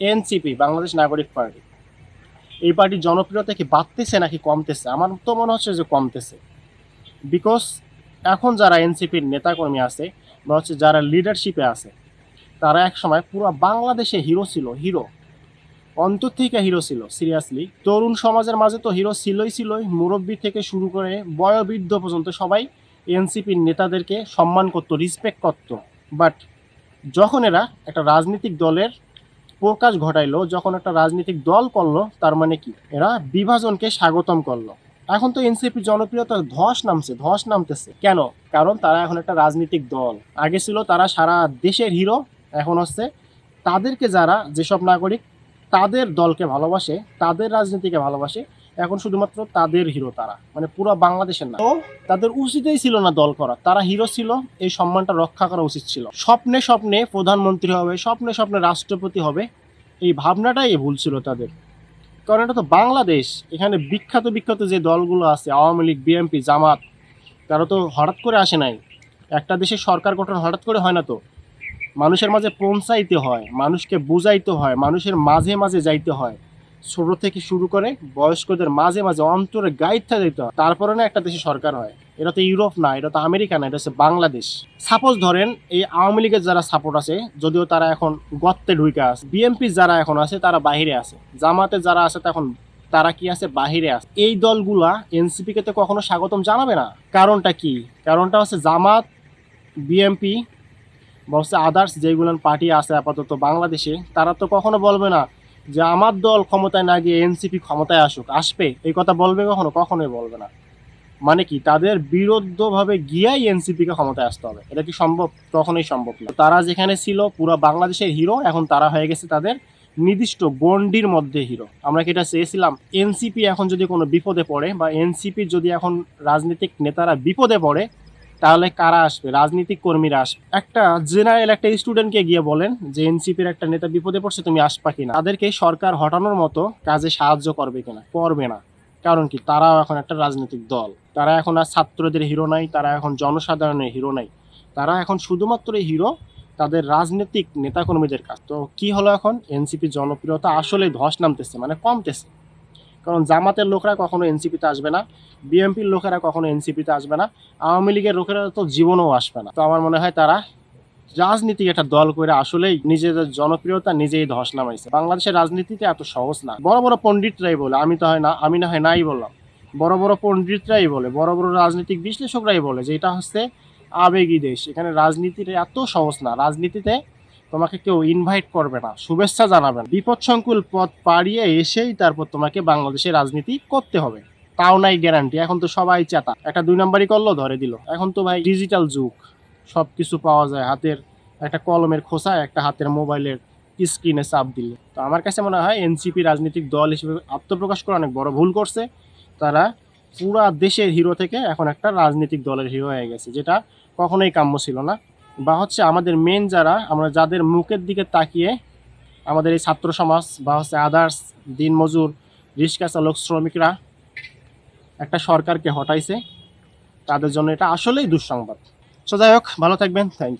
NCP Bangladesh নাগরিক party. এই পার্টির জনপ্রিয়তা কি বাড়তেছে নাকি কমতেছে? আমার তো মনে হচ্ছে যে কমতেছে। বিকজ এখন যারা এনসিপির নেতাকর্মী আছে বা হচ্ছে যারা লিডারশিপে আছে, তারা এক সময় পুরো বাংলাদেশে হিরো ছিল হিরো অন্তর থেকে হিরো ছিল সিরিয়াসলি তরুণ সমাজের মাঝে তো হিরো ছিলই ছিলই। মুরব্বী থেকে শুরু করে বয়োবৃদ্ধ পর্যন্ত সবাই এনসিপির নেতাদেরকে সম্মান করতো রেসপেক্ট করতো। বাট যখন এরা একটা রাজনৈতিক দলের প্রকাশ ঘটাইলো, যখন একটা রাজনৈতিক দল করল, তার মানে কি? এরা বিভাজনকে স্বাগতম করল। এখন তো এনসিপি জনপ্রিয়তা ধস নামছে, ধস নামতেছে। কেন? কারণ তারা এখন একটা রাজনৈতিক দল। আগে ছিল তারা সারা দেশের হিরো, এখন হচ্ছে তাদেরকে যারা যেসব নাগরিক তাদের দলকে ভালোবাসে, তাদের রাজনীতিকে ভালোবাসে, এখন শুধুমাত্র তাদের হিরো তারা। মানে পুরো বাংলাদেশের না তাদের উচিতই ছিল না দল করা। তারা হিরো ছিল, এই সম্মানটা রক্ষা করা উচিত ছিল। স্বপ্নে স্বপ্নে প্রধানমন্ত্রী হবে, স্বপ্নে স্বপ্নে রাষ্ট্রপতি হবে, এই ভাবনাটাই ভুল ছিল তাদের। কারণ এটা তো বাংলাদেশ। এখানে বিখ্যাত বিখ্যাত যে দলগুলো আছে, আওয়ামী লীগ, বিএনপি, জামাত, তারা তো হঠাৎ করে আসে নাই। একটা দেশের সরকার গঠন হঠাৎ করে হয় না তো। মানুষের মাঝে পৌঁছাইতে হয়, মানুষকে বুঝাইতে হয়, মানুষের মাঝে মাঝে যাইতে হয়। ছোট থেকে শুরু করে বয়স্কদের মাঝে মাঝে অন্তরে গাইডটা দিতে হয়। তারপরে না একটা দেশে সরকার হয়। এটা তো ইউরোপ না, এটা তো আমেরিকা না, এটা হচ্ছে বাংলাদেশ। সাপোজ ধরেন, এই আওয়ামী লীগের যারা সাপোর্ট আছে, যদিও তারা এখন গর্তে ঢুকে আছে, বিএনপি যারা এখন আছে, তারা বাহিরে আছে। জামাতে যারা আছে তখন তারা কি আছে? বাহিরে আছে। এই দলগুলা এনসিপিকে তো কখনো স্বাগতম জানাবে না। কারণটা কি? কারণটা হচ্ছে জামাত বিএমপি বা হচ্ছে আদার্স যেগুলো পার্টি আছে আপাতত বাংলাদেশে, তারা তো কখনো বলবে না যে আমার দল ক্ষমতায় না গিয়ে এনসিপি ক্ষমতায় আসুক, আসবে। এই কথা বলবে কখনো? কখনোই বলবে না। মানে কি? তাদের বিরুদ্ধভাবে গিয়াই এনসিপিকে ক্ষমতায় আসতে হবে। এটা কি সম্ভব? কখনোই সম্ভব না। তারা যেখানে ছিল, পুরো বাংলাদেশের হিরো এখন তারা হয়ে গেছে তাদের নির্দিষ্ট গণ্ডির মধ্যে হিরো আমরা কি এটা চেয়েছিলাম? এনসিপি এখন যদি কোনো বিপদে পড়ে বা এনসিপি যদি এখন রাজনৈতিক নেতারা বিপদে পড়ে তাহলে কারা আসবে? রাজনৈতিক কর্মীরা আসবে। একটা জেনারেল একটা স্টুডেন্টকে গিয়ে বলেন যে এনসিপির একটা নেতা বিপদে পড়ছে, তুমি আসবা কিনা? তাদেরকে সরকার হটানোর মতো কাজে সাহায্য করবে কিনা? করবে না। কারণ কি? তারাও এখন একটা রাজনৈতিক দল। তারা এখন আর ছাত্রদের হিরো নাই, তারা এখন জনসাধারণের হিরো নাই। তারা এখন শুধুমাত্র হিরো তাদের রাজনৈতিক নেতাকর্মীদের কাছ তো কি হলো এখন? এনসিপির জনপ্রিয়তা আসলে ধস নামতেছে মানে কমতেছে। কারণ জামাতের লোকরা কখনো এনসিপিতে আসবে না বিএনপির লোকেরা কখনো এনসিপিতে আসবে না, আওয়ামী লীগের লোকেরা তো জীবনেও আসবে না। তো আমার মনে হয় তারা রাজনীতি একটা দল করে আসলেই নিজেদের জনপ্রিয়তা নিজেই ধস নামাইছে। বাংলাদেশের রাজনীতিতে এত সহজ না। বড় বড় পণ্ডিতরাই বলে, আমি তো হয় না, আমি না হয় নাই বললাম। বড় বড় পণ্ডিতরাই বলে, বড় বড় রাজনৈতিক বিশ্লেষকরাই বলে যে এটা হচ্ছে আবেগী দেশ। এখানে রাজনীতির এত সহজ না। রাজনীতিতে তোমাকে কেউ ইনভাইট করবে না। শুভেচ্ছা জানাবেন। বিপদসংকুল পথ পাড়িয়ে এসেই তারপর তোমাকে বাংলাদেশে রাজনীতি করতে হবে। তাও নাই গ্যারান্টি এখন তো সবাই চেতা। একটা দুই নাম্বারই করল, ধরে দিল। এখন তো ভাই ডিজিটাল যুগ। সব কিছু পাওয়া যায়। হাতের একটা কলমের খোসায় একটা হাতের মোবাইলের স্ক্রিনে চাপ দিলে। তো আমার কাছে মনে হয় এনসিপি রাজনৈতিক দল হিসেবে আত্মপ্রকাশ করে অনেক বড় ভুল করছে। তারা পুরা দেশের হিরো থেকে এখন একটা রাজনৈতিক দলের হিরো হয়ে গেছে, যেটা কখনোই কাম্য ছিল না। বা হচ্ছে আমাদের মেন যারা, আমরা যাদের মুখের দিকে তাকিয়ে আমাদের এই ছাত্র সমাজ বা হচ্ছে আদার্স দিনমজুর রিক্সা চালক, শ্রমিকরা একটা সরকারকে হটাইছে, তাদের জন্য এটা আসলেই দুঃসংবাদ। সো যাই হোক, ভালো থাকবেন থ্যাংক ইউ